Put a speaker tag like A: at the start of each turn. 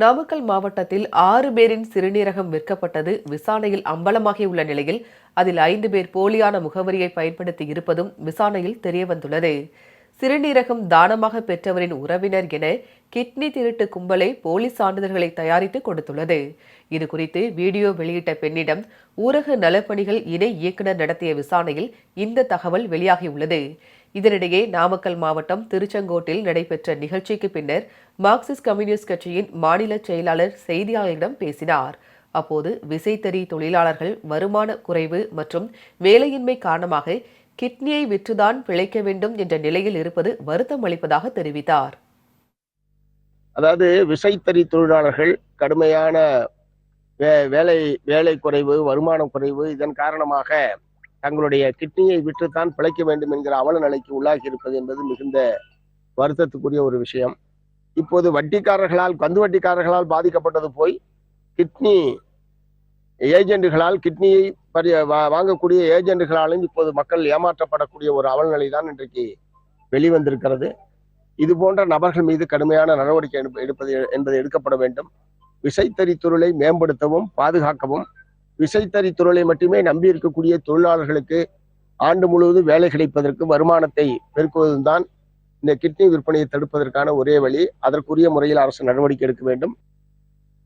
A: நாமக்கல் மாவட்டத்தில் ஆறு பேரின் சிறுநீரகம் விற்கப்பட்டது. விசாரணையில் அம்பலமாகியுள்ள நிலையில் அதில் ஐந்து பேர் போலியான முகவரியை பயன்படுத்தி இருப்பதும் விசாரணையில் தெரியவந்துள்ளது. சிறுநீரகம் தானமாக பெற்றவரின் உறவினர் என கிட்னி திருட்டு கும்பலை போலி சான்றிதழ்களை தயாரித்து கொடுத்துள்ளது. இது குறித்து வீடியோ வெளியிட்ட பெண்ணிடம் ஊரக நலப்பணிகள் இணை இயக்குநர் நடத்திய விசாரணையில் இந்த தகவல் வெளியாகியுள்ளது. இதனிடையே நாமக்கல் மாவட்டம் திருச்செங்கோட்டில் நடைபெற்ற நிகழ்ச்சிக்கு பின்னர் மார்க்சிஸ்ட் கம்யூனிஸ்ட் கட்சியின் மாநில செயலாளர் செய்தியாளர்களிடம் பேசினார். அப்போது விசைத்தறி தொழிலாளர்கள் வருமான குறைவு மற்றும் வேலையின்மை காரணமாக கிட்னியை விற்றுதான் பிழைக்க வேண்டும் என்ற நிலையில் இருப்பது வருத்தம் அளிப்பதாக தெரிவித்தார்.
B: அதாவது விசைத்தறி தொழிலாளர்கள் கடுமையான வே- வேலை வேலை குறைவு வருமான குறைவு இதன் காரணமாக தங்களுடைய கிட்னியை விற்றுத்தான் பிழைக்க வேண்டும் என்கிற அவல நிலைக்கு உள்ளாகி இருப்பது என்பது மிகுந்த வருத்தத்துக்குரிய ஒரு விஷயம். இப்போது வட்டிக்காரர்களால் கந்து வட்டிக்காரர்களால் பாதிக்கப்பட்டது போய் கிட்னி ஏஜென்ட்டுகளால் கிட்னியை பரி வா- வாங்கக்கூடிய ஏஜென்ட்டுகளாலும் இப்போது மக்கள் ஏமாற்றப்படக்கூடிய ஒரு அவல்நிலை தான் இன்றைக்கு வெளிவந்திருக்கிறது. இது போன்ற நபர்கள் மீது கடுமையான நடவடிக்கை எடுப்பது என்பது எடுக்கப்பட வேண்டும். விசைத்தறி தொழிலை மேம்படுத்தவும் பாதுகாக்கவும் விசைத்தறி தொழிலை மட்டுமே நம்பி இருக்கக்கூடிய தொழிலாளர்களுக்கு ஆண்டு முழுவதும் வேலை கிடைப்பதற்கு வருமானத்தை பெருக்குவதும் தான் இந்த கிட்னி விற்பனையை தடுப்பதற்கான ஒரே வழி. அதற்குரிய முறையில் அரசு நடவடிக்கை எடுக்க வேண்டும்.